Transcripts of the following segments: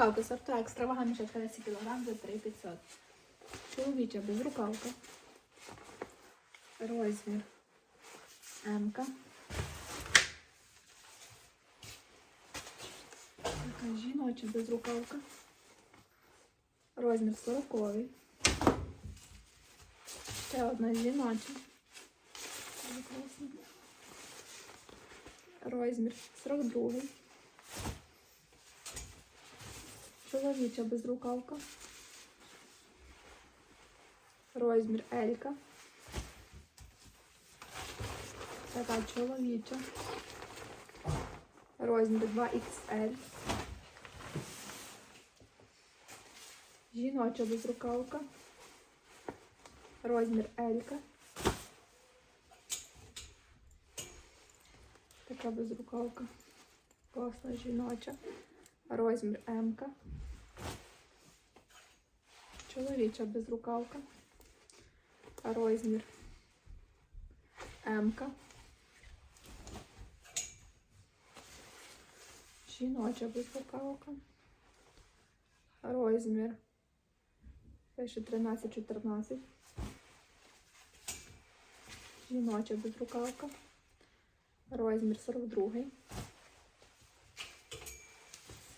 Безрукавка сорту екстра, вага мішечка 10 кг за 3500. Чоловіча безрукавка. Розмір М. -ка. Така жіноча безрукавка. Розмір 40. Ще одна жіноча. Розмір 42. Чоловіча безрукавка. Розмір Елька. Така чоловіча. Розмір 2XL. Жіноча безрукавка. Розмір Елька. Така безрукавка. Класна жіноча. Розмір М. -ка. Чоловіча безрукавка. Розмір М. -ка. Жіноча безрукавка. Розмір. Пише 13-14. Жіноча безрукавка. Розмір 42.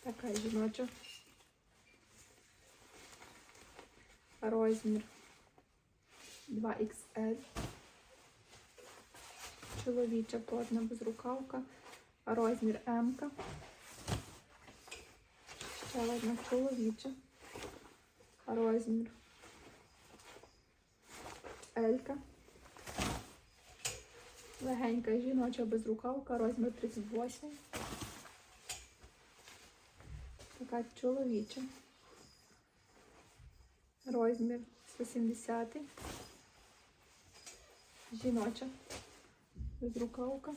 Така жіноча. Розмір 2XL. Чоловіча плотна безрукавка. Розмір М. -ка. Ще одна чоловіча. Розмір L. -ка. Легенька жіноча безрукавка, розмір 38. Така чоловіча. Розмір 170. Жіноча. Безрукавка.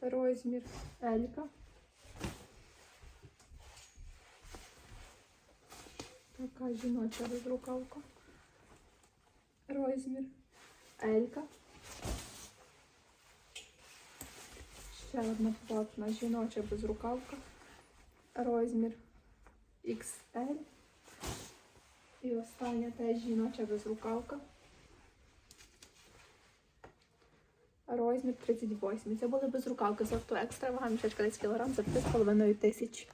Розмір Елька. Така жіноча безрукавка. Розмір Елька. Ще одна плотна жіноча безрукавка. Розмір XL. І остання теж жіноча безрукавка. Розмір 38. Це були безрукавки сорту екстра, вага мішечка 10 кг за 3,5 тисячі.